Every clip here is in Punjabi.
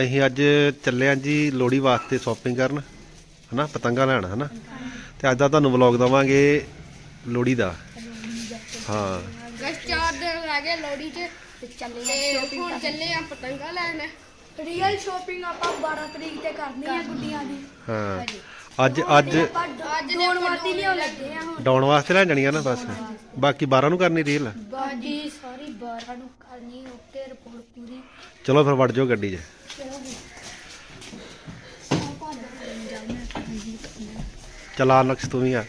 ਅਸੀਂ ਅੱਜ ਚੱਲੇ ਆਂ ਜੀ ਲੋਹੜੀ ਵਾਸਤੇ ਸ਼ਾਪਿੰਗ ਕਰਨ ਹਨਾ ਪਤੰਗਾ ਲੈਣ ਹਨਾ। ਤੇ ਅੱਜ ਦਾ ਤੁਹਾਨੂੰ ਵਲੌਗ ਦਵਾਂਗੇ ਲੋਹੜੀ ਦਾ। ਹਾਂ। ਗਸ ਚਾਰ ਦਿਨ ਰਹਿ ਗਏ ਲੋੜੀ 'ਚ ਤੇ ਚੱਲੇ ਹੁਣ ਚੱਲੇ ਆ ਪਤੰਗਾ ਲੈਣ। ਰੀਅਲ ਸ਼ੋਪਿੰਗ ਆਪਾਂ 12 ਤਰੀਕ ਤੇ ਕਰਨੀ ਹੈ ਗੁੱਡੀਆਂ ਦੀ। ਹਾਂ। ਅੱਜ ਅੱਜ ਆਪਾਂ ਦੋਣ ਵਾਤੀ ਲਿਆਉਣ ਲੱਗੇ ਆ ਹੁਣ। ਡਾਉਣ ਵਾਸਤੇ ਲੈ ਜਾਣੀਆਂ ਨਾ ਬਸ। ਬਾਕੀ 12 ਨੂੰ ਕਰਨੀ ਰੀਲ ਬਾਡੀ ਸਾਰੀ 12 ਨੂੰ ਕਰਨੀ ਓਕੇ ਰਿਪੋਰਟ ਪੂਰੀ। ਚਲੋ ਫਿਰ ਵੜ ਜਾਓ ਗੱਡੀ 'ਚ। ਚਲਾ ਨਕਸ਼ ਤੂੰ ਵੀ ਆ।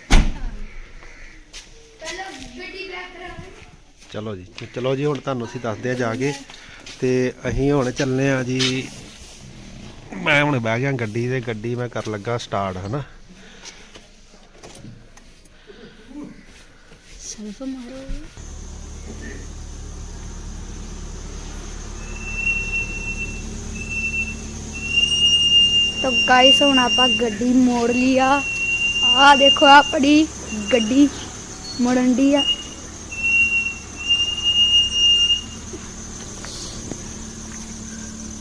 ਚਲੋ ਜੀ ਚਲੋ ਜੀ ਹੁਣ ਤੁਹਾਨੂੰ ਅਸੀਂ ਦੱਸਦੇ ਆ ਜਾ ਕੇ। ਤੇ ਅਸੀਂ ਹੁਣ ਚੱਲਨੇ ਆ ਜੀ। ਮੈਂ ਹੁਣ ਬਹਿ ਗਿਆ ਗੱਡੀ ਤੇ ਗੱਡੀ ਮੈਂ ਕਰ ਲੱਗਾ ਸਟਾਰਟ ਹਨਾ। ਸੈਲਫ ਮਾਰੋ। ਹੁਣ ਆਪਾਂ ਗੱਡੀ ਮੋੜ ਲਈ ਆ ਆ ਦੇਖੋ ਆਪਣੀ ਗੱਡੀ ਮੁੜਨ ਦੀ ਆ।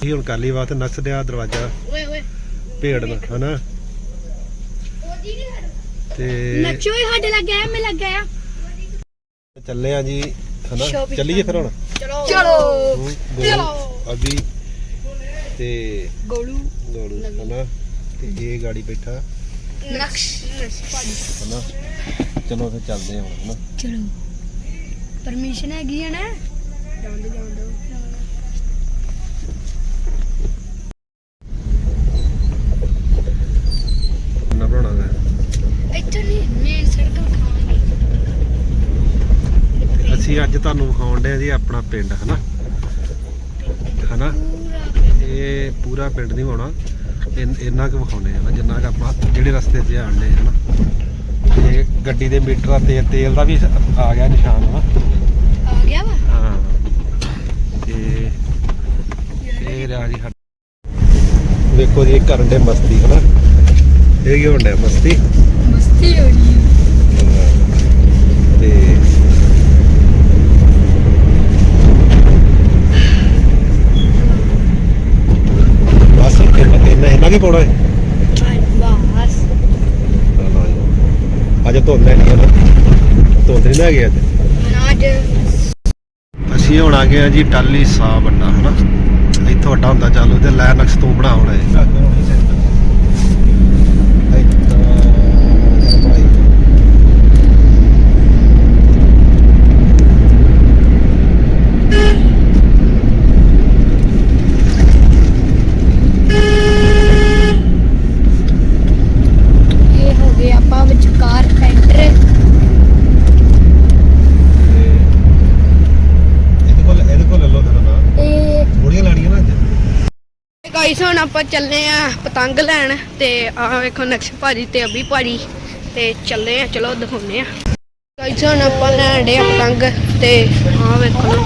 ਇਹ ਹੁਣ ਕਰ ਲਈ ਬਾਤ ਨਕਸ਼ ਦੇ ਆ ਦਰਵਾਜ਼ਾ ਓਏ ਓਏ। ਭੇੜ ਦਾ ਹਨਾ? ਉਹਦੀ ਨਹੀਂ ਤੇ ਨਕਸ਼ੋ ਹੀ ਸਾਡੇ ਲੱਗ ਗਿਆ ਮੈਂ ਲੱਗ ਗਿਆ ਚੱਲੇ ਆ ਜੀ ਹਨਾ? ਚੱਲੀਏ ਫਿਰ ਹੁਣ? ਚਲੋ। ਚਲੋ। ਗੋਲੂ, ਅਭੀ ਤੇ ਗੋਲੂ। ਗੋਲੂ ਹਨਾ? ਤੇ ਇਹ ਗਾੜੀ ਬੈਠਾ। ਹਨਾ ਚਲੋ ਫਿਰ ਚੱਲਦੇ ਹਾਂ ਹੁਣ ਹਨਾ। ਚਲੋ। ਪਰਮਿਸ਼ਨ ਹੈਗੀ ਹੈ ਨਾ? ਜਾਂਦੇ ਜਾਂਦੇ। ਨਾ ਬਣਾਉਣਾ ਹੈ ਇੱਥੇ ਨਹੀਂ ਮੇਨ ਸੜਕ ਖਾਵਾਂਗੇ। ਅਸੀਂ ਅੱਜ ਤੁਹਾਨੂੰ ਵਿਖਾਉਣ ਦੇ ਜੀ ਆਪਣਾ ਪਿੰਡ ਹਨਾ? ਹਨਾ? ਇਹ ਪੂਰਾ ਪਿੰਡ ਨਹੀਂ ਹੋਣਾ। ਇੰਨਾ ਕੁ ਵਿਖਾਉਣੇ ਆ ਨਾ ਜਿੰਨਾ ਕੁ ਆਪਾਂ ਜਿਹੜੇ ਰਸਤੇ 'ਤੇ ਆਣਦੇ ਹਨਾ ਤੇ ਗੱਡੀ ਦੇ ਮੀਟਰ ਤੇ ਤੇਲ ਦਾ ਵੀ ਆ ਗਿਆ ਨਿਸ਼ਾਨ ਹਨਾ ਆ ਗਿਆ ਵਾ? ਹਾਂ। ਤੇ ਇਹ ਰਿਹਾ ਜੀ ਵੇਖੋ ਜੀ ਇਹ ਕਰਨ ਦੇ ਮਸਤੀ ਹਨਾ? ਇਹ ਕੀ ਡਿਆ ਮਸਤੀ? ਮਸਤੀ ਹੋ ਰਹੀ ਤੇ ਬਸ ਇੰਨਾ ਕੀ ਪਾਉਣਾ ਹੈ? ਹੈ। ਬਸ ਅੱਜ ਧੁੰਦ ਹੈ ਨਹੀਂ ਹੈ ਧੁੰਦ ਨਹੀਂ ਹੈਗੀ ਅੱਜ। ਨਾਜ ਅਸੀਂ ਹੁਣ ਆ ਗਏ ਆ ਜੀ ਟਾਲੀ ਸਾਹ ਵੱਡਾ ਹਨਾ? ਇੱਥੋਂ ਵੱਡਾ ਹੁੰਦਾ ਚਾਲੂ ਤੇ ਲੈ ਨਕਸ਼ ਤੂੰ ਬਣਾ ਹੁਣ ਇਹ ਇਹ ਹੋ ਗਏ ਆਪਾਂ ਵਿਚਕਾਰ ਐਂਟਰ ਇਹਦੇ ਕੋਲ ਇਹਦੇ ਕੋਲ ਲੈ ਲਓ ਫਿਰ ਨਾ ਇਹ ਥੋੜੀਆਂ ਲੈਣੀਆਂ ਨਾ ਅੱਜ ਗਾਈਸ ਹੁਣ ਆਪਾਂ ਚੱਲੇ ਆ ਪਤੰਗ ਲੈਣ ਤੇ ਆਹ ਵੇਖੋ ਨਕਸ਼ ਭਾਜੀ ਤੇ ਅਭੀ ਭਾਜੀ ਤੇ ਚੱਲੇ ਆ ਚਲੋ ਦਿਖਾਉਨੇ ਆ। ਗਾਈਸ ਹੁਣ ਆਪਾਂ ਲੈਣ ਆ ਪਤੰਗ ਤੇ ਆਹ ਵੇਖੋ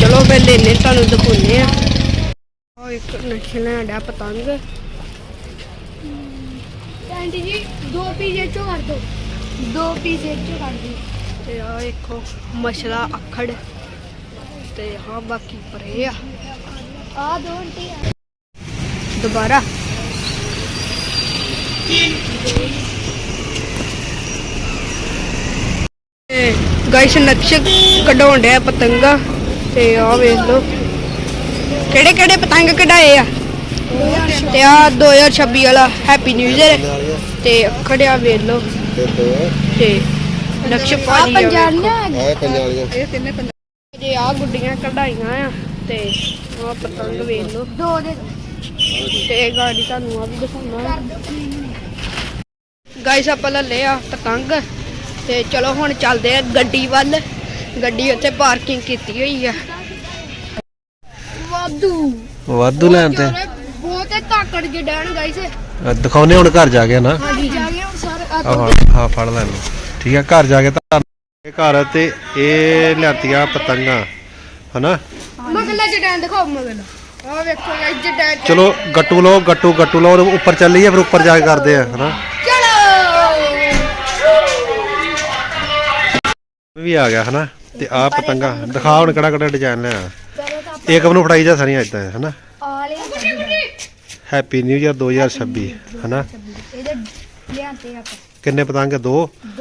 ਚਲੋ ਫਿਰ ਲੈਨੇ ਤੁਹਾਨੂੰ ਦਿਖਾਉਨੇ ਆ। ਆਹ ਇੱਕ ਨਕਸ਼ ਲੈਣ ਡਿਆ ਪਤੰਗ। ਆਂਟੀ ਜੀ ਦੋ ਇਹ ਚੋਂ ਕਰ ਦੋ ਦੋ ਇਹ ਚੋਂ ਕਰ ਦਿਓ। ਤੇ ਆਹ ਵੇਖੋ ਮਛਲਾ ਅਖੜ। ਤੇ ਹਾਂ ਬਾਕੀ ਪਰੇ ਆ। ਆ ਦੋ ਆਂਟੀ ਦੁਬਾਰਾ। ਤੇ ਗਾਇਸ ਨਕਸ਼ ਕਢਾਉਣ ਡਿਆ ਪਤੰਗਾ ਤੇ ਆਹ ਵੇਖ ਲਓ। ਕਿਹੜੇ ਕਿਹੜੇ ਪਤੰਗ ਕਢਾਏ ਆ? ਤੇ ਆ 2026 ਵਾਲਾ ਹੈਪੀ ਨਿਊ ਇਅਰ ਤੇ ਖੜਿਆ ਵੇਖ ਲਓ। ਤੇ ਨਕਸ਼ ਆ ਭਾਜੀ ਆ ਪੰਜਾਲੀਆਂ ਆਏ ਪੰਜਾਲੀਆਂ ਜੇ ਆ ਗੁੱਡੀਆਂ ਕਢਾਈਆਂ ਆ ਤੇ ਆ ਪਤੰਗ ਵੇਖ ਲਓ। ਦੋ ਦੇ ਤੇ ਗਾੜੀ ਤੁਹਾਨੂੰ ਆ ਵੀ ਦਿਖਾਉਣਾ। ਗਾਇਸ ਆਪਾਂ ਲੈ ਲਿਆ ਪਤੰਗ। ਤੇ ਚਲੋ ਹੁਣ ਚੱਲਦੇ ਆ ਗੱਡੀ ਵੱਲ। ਗੱਡੀ ਉੱਥੇ ਪਾਰਕਿੰਗ ਕੀਤੀ ਹੋਈ ਆ। ਵਾਧੂ। ਵਾਧੂ ਲੈਣ ਤੇ। ਬਹੁਤੇ ਤਾਕੜ ਜੇ ਡੈਣ ਗਾਇਸ ਦਿਖਾਉਨੇ ਹੁਣ ਘਰ ਜਾ ਕੇ ਨਾ? ਹਾਂਜੀ ਜਾ ਗਏ ਹੁਣ ਸਾਰੇ ਆ ਆਹ ਹਾਂ ਫੜ ਲੈ ਲਓ ਠੀਕ ਹੈ ਘਰ ਜਾ ਕੇ ਤਾਂ ਇਹ ਘਰ ਤੇ ਇਹ ਲਿਆਤੀਆਂ ਪਤੰਗਾਂ ਹਨਾ? ਮਗਲਾ ਜਡੈਣ ਦਿਖਾਓ ਮਗਲਾ। ਆ ਵੇਖੋ ਗਾਇਸ ਜਡੈਣ ਚਲੋ ਗੱਟੂ ਲਓ ਗੱਟੂ ਗੱਟੂ ਲਓ ਉਹਦੇ ਉੱਪਰ ਚੱਲੀਏ ਫਿਰ ਉੱਪਰ ਜਾ ਕੇ ਕਰਦੇ ਆ ਹਨਾ? ਚਲੋ! ਵੀ ਆ ਗਿਆ ਹਨਾ? ਤੇ ਆ ਪਤੰਗਾ ਦਿਖਾ ਹੁਣ ਕਿਹੜਾ ਕਿਹੜਾ ਡਿਜ਼ਾਈਨ ਲਿਆ। ਏਕਮ ਨੂੰ ਫੜਾਈ ਜਾ ਸਾਰੀਆਂ ਇਦਾਂ ਹਨਾ? ਹੈਪੀ ਨਿਊ ਇਅਰ 2026 ਹਨਾ? ਕਿੰਨੇ ਪਤੰਗ? ਦੋ? ਇੱਕ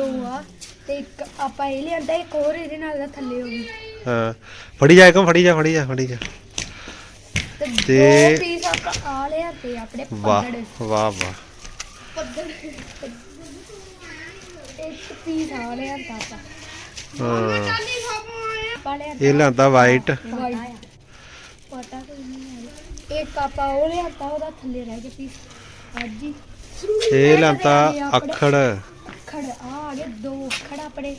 ਆਪਾਂ ਇਹ ਲਿਆਂਦਾ ਇੱਕ ਹੋਰ ਇਹਦੇ ਨਾਲ ਦਾ ਥੱਲੇ ਹੋ ਗਈ ਹਾਂ। ਫੜੀ ਜਾ ਏਕਮ ਫੜੀ ਜਾ ਫੜੀ ਜਾ ਫੜੀ ਜਾ। ਤੇ ਤੇ- ਦੋ ਪੀਸ ਆਪਾਂ ਆ ਲਿਆਂਤੇ ਆਪਣੇ ਵਾਹ ਪੱਦੜ ਵਾਹ ਵਾਹ। ਪੱਦੜ ਇੱਕ ਪੀਸ ਆ ਲਿਆਂਦਾ ਆਪਾਂ। ਹਾਂ। ਆਪਾਂ ਲਿਆਂਦਾ। ਇਹ ਲਿਆਂਦਾ ਵਾਈਟ ਵਾਈਟ। ਪਤਾ ਕੋਈ ਨਹੀਂ ਆਇਆ ਇੱਕ ਆਪਾਂ ਉਹ ਲਿਆਂਦਾ ਉਹਦਾ ਥੱਲੇ ਰਹਿ ਗਿਆ ਪੀਸ ਅੱਜ ਹੀ ਇਹ ਲਿਆਂਦਾ ਅੱਖੜ। ਖੜ ਆ ਗਏ ਦੋ ਖੜ ਆਪਣੇ।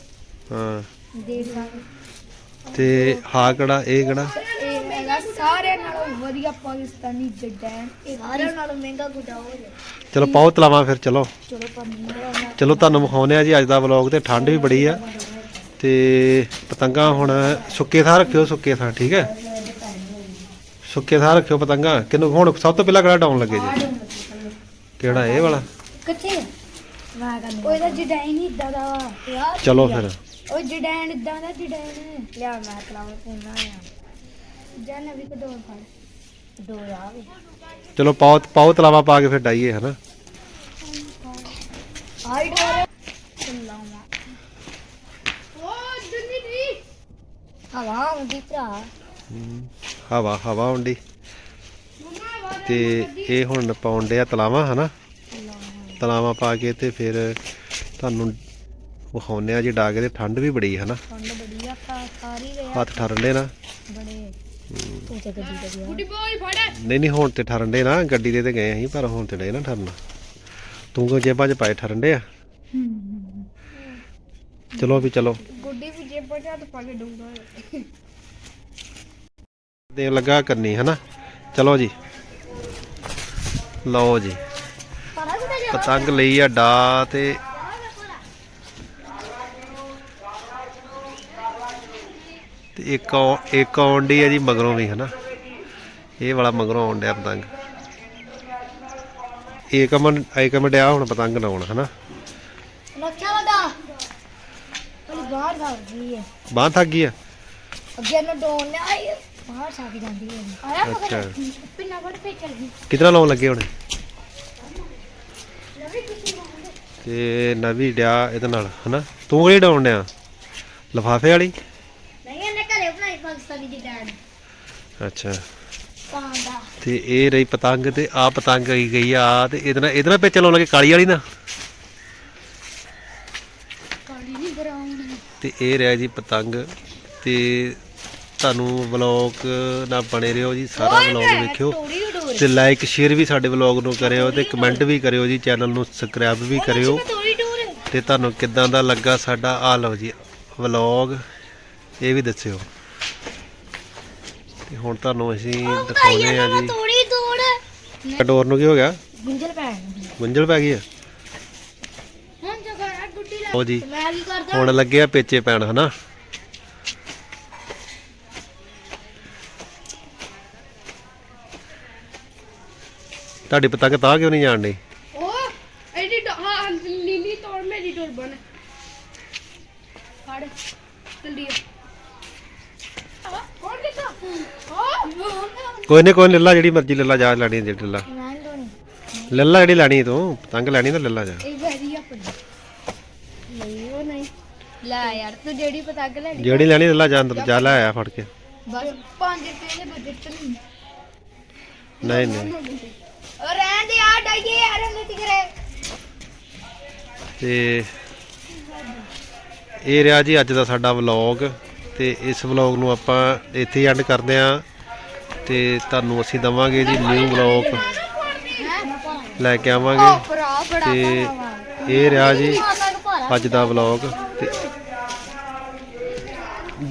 ਹਾਂ। ਦੇਖ ਸਕਦੇ ਤੇ ਹਾ ਕਿਹੜਾ ਇਹ ਕਿਹੜਾ? ਇਹ ਹੈਗਾ ਸਾਰਿਆਂ ਨਾਲੋਂ ਵਧੀਆ ਪਾਕਿਸਤਾਨੀ ਜਡੈਨ ਇਹ ਸਾਰਿਆਂ ਨਾਲੋਂ ਮਹਿੰਗਾ ਗੁੱਡਾ ਹੋ ਗਿਆ ਚਲੋ ਪਾਓ ਤਲਾਵਾਂ ਫਿਰ ਚਲੋ। ਚਲੋ ਤੁਹਾਨੂੰ ਵਿਖਾਉਂਦੇ ਆ ਜੀ ਅੱਜ ਦਾ ਵਲੌਗ ਤੇ ਠੰਡ ਵੀ ਬੜੀ ਆ। ਤੇ ਪਤੰਗਾਂ ਹੁਣ ਸੁੱਕੇ ਥਾਂ ਰੱਖਿਓ ਸੁੱਕੇ ਥਾਂ ਠੀਕ ਹੈ? ਸੁੱਕੇ ਥਾਂ ਰੱਖਿਓ ਪਤੰਗਾਂ। ਕਿਨੂੰ ਹੁਣ ਸਭ ਤੋਂ ਪਹਿਲਾਂ ਕਿਹੜਾ ਡਾਉਣ ਲੱਗੇ ਜੀ? ਕਿਹੜਾ ਇਹ ਵਾਲਾ? ਕਿੱਥੇ? ਵਾਹ ਕਰ ਉਹ ਇਹਦਾ ਜਡੈਨ ਹੀ ਇਦਾਂ ਦਾ। ਵਾ ਚਲੋ ਫਿਰ। ਉਹ ਜਡੈਨ ਇਦਾਂ ਦਾ ਜਡੈਨ ਲਿਆ ਮੈਂ ਕਲਾਵਾ ਪੁੰਨਾ ਆ। ਜਾਨ ਵੀ ਕਦੋਂ ਫੜ। ਦੋ ਆ ਵੀ। ਚਲੋ ਪਾਓ ਪਾਓ ਤਲਾਵਾ ਪਾ ਕੇ ਫਿਰ ਡਾਈਏ ਹਨਾ? ਆਈ ਡੋਰ। ਦੀ ਹਵਾ ਆਉਂਦੀ ਭਰਾ। ਹਵਾ ਹਵਾ ਹੁੰਦੀ ਤੇ ਇਹ ਹੁਣ ਪਾਉਣ ਡਿਆ ਤਲਾਵਾ ਹਨਾ? ਤਲਾਵਾ ਪਾ ਕੇ ਤੇ ਫਿਰ ਤੁਹਾਨੂੰ ਵਿਖਾਉਂਦੇ ਆ ਜੀ ਡਾ ਕੇ ਤੇ ਠੰਡ ਵੀ ਬੜੀ ਹਨਾ? ਠੰਡ ਬੜੀ ਆ ਖਾ ਸਾਰੀ ਵੇ ਹੱਥ ਠਰਨ ਦੇ ਨਾ। ਬੜੇ। ਤੂੰ ਤੇ ਗੱਡੀ ਤੇ ਗਿਆ। ਗੁੱਡੀ ਨਹੀਂ ਨਹੀਂ ਹੁਣ ਤੇ ਠਰਨ ਦੇ ਨਾ ਗੱਡੀ ਦੇ ਤੇ ਗਏ ਅਸੀਂ ਪਰ ਹੁਣ ਤੇ ਡੇ ਨਾ ਠਰਨ। ਤੂੰ ਕੋ ਜੇਬਾਂ 'ਚ ਪਾਏ ਠਰਨ ਦੇ ਆ? ਚਲੋ ਵੀ ਚਲੋ। ਗੁੱਡੀ ਵੀ ਜੇਬ ਪਾ ਤੇ ਪਾ ਕੇ ਡੂੰਗਾ ਦੇਣ ਲੱਗਾ ਕਰਨੀ ਹਨਾ? ਚਲੋ ਜੀ। ਲਓ ਜੀ। ਪਤੰਗ ਲਈ ਆ ਡਾ ਤੇ ਤੇ ਇੱਕ ਇੱਕ ਆਉਣ ਡਈ ਆ ਜੀ ਮਗਰੋਂ ਵੀ ਹਨਾ। ਇਹ ਵਾਲਾ ਮਗਰੋਂ ਆਉਣ ਡਿਆ ਪਤੰਗ। ਇੱਕ ਮਨ ਇੱਕ ਮਿੰਟ ਆ ਹੁਣ ਪਤੰਗ ਲਾਉਣ ਹਨਾ। ਲੱਖਾ ਵੱਡਾ ਪਰ ਬਾਹਰ ਹੈ ਥੱਕ ਗਈ ਆ? ਅੱਗੇ ਨੂੰ ਡੋਨ ਨੇ ਆਈ ਬਾਹਰ ਸਾਕੀ ਜਾਂਦੀ ਹੈ ਆਇਆ ਅੱਛਾ। ਪਿੰਨਾ ਵੱਡ ਪੇ ਚੱਲ ਗਈ। ਕਿਤਨਾ ਲਾਉਣ ਲੱਗੇ ਹੁਣ? ਤੇ ਨਵੀਂ ਡਿਆ ਇਹਦੇ ਨਾਲ ਹਨਾ। ਤੂੰ ਕਿਹੜੀ ਡਾਉਣ ਡਿਆ? ਲਫਾਫੇ ਵਾਲੀ? ਦੀ ਡੈਡ। ਅੱਛਾ। ਪਾਂਦਾ ਤੇ ਇਹ ਰਹੀ ਪਤੰਗ ਤੇ ਆ ਪਤੰਗ ਗਈ ਗਈ ਆ ਤੇ ਇਹਦੇ ਨਾਲ ਇਹਦੇ ਨਾਲ ਪਿੱਛੇ ਲਾਉਣ ਲੱਗੇ ਕਾਲੀ ਵਾਲੀ ਨਾ। ਕਾਲੀ ਨਹੀਂ ਬਰਾਊਨ ਤੇ ਇਹ ਰਿਹਾ ਜੀ ਪਤੰਗ ਤੇ ਤੁਹਾਨੂੰ ਵਲੌਗ ਨਾਲ ਬਣੇ ਰਹੋ ਜੀ ਸਾਰਾ ਵਲੌਗ ਵੇਖਿਓ। ਤੇ ਲਾਈਕ ਸ਼ੇਅਰ ਵੀ ਸਾਡੇ ਵਲੌਗ ਨੂੰ ਕਰਿਓ ਤੇ ਕਮੈਂਟ ਵੀ ਕਰਿਓ ਜੀ ਚੈਨਲ ਨੂੰ ਸਬਸਕ੍ਰਾਈਬ ਵੀ ਕਰਿਓ। ਤੇ ਤੁਹਾਨੂੰ ਕਿੱਦਾਂ ਦਾ ਲੱਗਾ ਸਾਡਾ ਆ ਲਓ ਜੀ ਵਲੌਗ ਇਹ ਵੀ ਦੱਸਿਓ। ਤੇ ਹੁਣ ਤੁਹਾਨੂੰ ਅਸੀਂ ਦਿਖਾਉਨੇ ਆ ਜੀ। ਟੋਰੀ ਡੋਰ ਡੋਰ ਨੂੰ ਕੀ ਹੋ ਗਿਆ? ਗੁੰਝਲ ਪੈਣ ਗੁੰਝਲ ਪੈ ਗਈ ਆ? ਹੁਣ ਜਗਾ ਆ ਗੁੱਡੀ ਲਾ ਲਓ ਜੀ। ਮੈਂ ਕੀ ਕਰਦਾ? ਹੁਣ ਲੱਗੇ ਆ ਪੇਚੇ ਪੈਣ ਹਨਾ? ਤੁਹਾਡੀ ਪਤੰਗ ਤਾਂ ਕਿਉਂ ਨਹੀਂ ਜਾਣ ਡਈ? ਉਹ ਇਹਦੀ ਡ- ਹਾਂ ਲੀਲੀ ਤੋੜ ਮੇਰੀ ਡੋਰ ਬਣ ਫੜ ਜਲਦੀ ਆ। ਕੋਈ ਨਹੀਂ ਕੋਈ ਨੀ, ਲੱਲਾ ਜਿਹੜੀ ਮਰਜ਼ੀ ਲੱਲਾ ਜਾ ਲੈਣੀ ਜਿਹੜੀ ਲੱਲਾ। ਲੱਲਾ ਜਿਹੜੀ ਲੈਣੀ ਤੂੰ ਪਤੰਗ ਲੈਣੀ ਤਾਂ ਲੱਲਾ ਜਾ। ਇਹ ਵੈਰੀ ਆਪਣੀ। ਨਹੀਂ ਉਹ ਨਹੀਂ। ਲੈ ਯਾਰ ਤੂੰ ਜਿਹੜੀ ਪਤੰਗ ਲੈਣੀ ਜਿਹੜੀ ਲੈਣੀ ਲੱਲਾ ਜਾ ਅੰਦਰ ਜਾ ਲੈ ਆਇਆ ਫੜ ਕੇ। ਬਸ 5 ਰੁਪਏ ਦੇ ਬਜਟ ਨਹੀਂ। ਨਹੀਂ ਨਹੀਂ। ਔਰ ਰਹਿਣ ਦੇ ਆ ਡਾਈਏ ਯਾਰ ਕਰੇ ਤੇ ਇਹ ਰਿਹਾ ਜੀ ਅੱਜ ਦਾ ਸਾਡਾ ਵਲੌਗ ਤੇ ਇਸ ਵਲੌਗ ਨੂੰ ਆਪਾਂ ਇੱਥੇ ਐਂਡ ਕਰਦੇ ਆਂ ਤੇ ਤੁਹਾਨੂੰ ਅਸੀਂ ਦਵਾਂਗੇ ਜੀ ਨਿਊ ਵਲੌਗ ਲੈ ਕੇ ਆਵਾਂਗੇ ਤੇ ਇਹ ਰਿਹਾ ਜੀ ਅੱਜ ਦਾ ਵਲੌਗ ਤੇ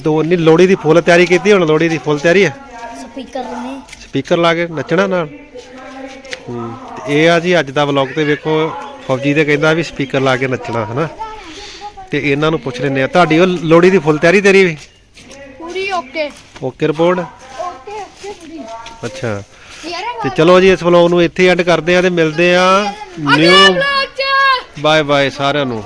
ਦੋ ਨਹੀਂ ਲੋੜੀ ਦੀ ਫੁੱਲ ਤਿਆਰੀ ਕੀਤੀ ਹੁਣ ਲੋੜੀ ਦੀ ਫੁੱਲ ਤਿਆਰੀ ਹੈ? ਸਪੀਕਰ ਨੇ। ਸਪੀਕਰ ਲਾ ਕੇ ਨੱਚਣਾ ਨਾਲ? ਹੂੰ ਇਹ ਆ ਜੀ ਅੱਜ ਦਾ ਵਲੌਗ ਤੇ ਵੇਖੋ ਫੌਜੀ ਦੇ ਕਹਿੰਦਾ ਵੀ ਸਪੀਕਰ ਲਾ ਕੇ ਨੱਚਣਾ ਹਨਾ? ਤੇ ਇਹਨਾਂ ਨੂੰ ਪੁੱਛ ਲੈਂਦੇ ਆ ਤੁਹਾਡੀ ਉਹ ਲੋੜੀ ਦੀ ਫੁੱਲ ਤਿਆਰੀ ਤੇਰੀ ਵੀ? Okay okay report? Okay okay ਪੂਰੀ ਅੱਛਾ। ਤੇ ਚਲੋ ਜੀ ਇਸ ਵਲੌਗ ਨੂੰ ਇੱਥੇ ਐਂਡ ਕਰਦੇ ਆ ਤੇ ਮਿਲਦੇ ਆ ਨਿਊ ਬਾਏ ਬਾਏ ਸਾਰਿਆਂ ਨੂੰ।